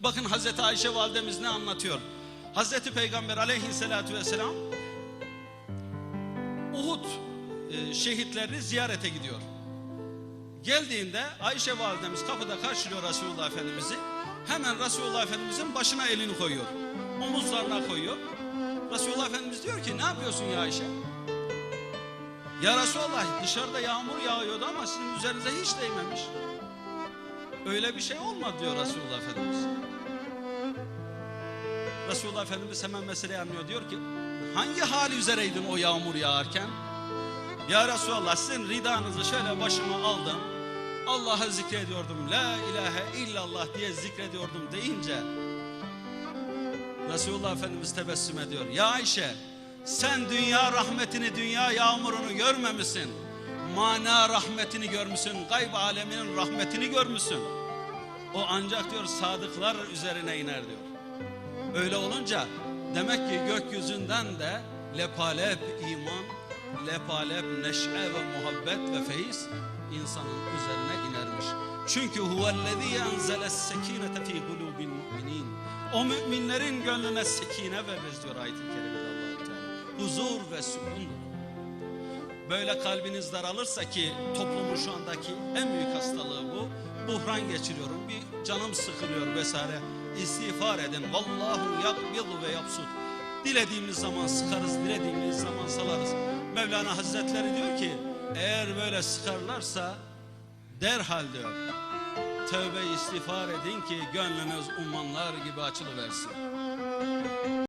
Bakın Hazreti Ayşe validemiz ne anlatıyor? Hazreti Peygamber aleyhissalatü vesselam Uhud e, şehitlerini ziyarete gidiyor. Geldiğinde Ayşe validemiz kapıda karşılıyor Resulullah Efendimiz'i. Hemen Resulullah Efendimiz'in başına elini koyuyor. Omuzlarına koyuyor. Resulullah Efendimiz diyor ki ne yapıyorsun ya Ayşe? Ya Resulallah dışarıda yağmur yağıyordu ama sizin üzerinize hiç değmemiş. Öyle bir şey olmadı diyor Resulullah Efendimiz. Resulullah Efendimiz hemen meseleyi anlıyor. Diyor ki hangi hal üzereydin o yağmur yağarken? Ya Resulallah sizin ridanızı şöyle başıma aldım. Allah'ı zikrediyordum. La ilahe illallah diye zikrediyordum deyince Resulullah Efendimiz tebessüm ediyor. Ya Ayşe sen dünya rahmetini, dünya yağmurunu görmemişsin. Mana rahmetini görmüşsün. Gayb aleminin rahmetini görmüşsün. O ancak diyor sadıklar üzerine iner diyor. Öyle olunca demek ki gökyüzünden de lepalep iman, lepalep neşe ve muhabbet ve feyiz insanın üzerine inermiş. Çünkü huvellezî enzeles sekînete fî kulûbil mu'minin. O müminlerin gönlüne sekine veririz diyor ayet-i kerimede allah Teala. Huzur ve sükundur. Böyle kalbiniz daralırsa ki toplumun şu andaki en büyük hastalığı bu. Buhran geçiriyorum, bir canım sıkılıyor vesaire. İstiğfar edin. Vallahu yakbidu ve yapsut. Dilediğimiz zaman sıkarız, dilediğimiz zaman salarız. Mevlana Hazretleri diyor ki eğer böyle sıkarlarsa derhal diyor. Tövbe istiğfar edin ki gönlünüz ummanlar gibi açılıversin.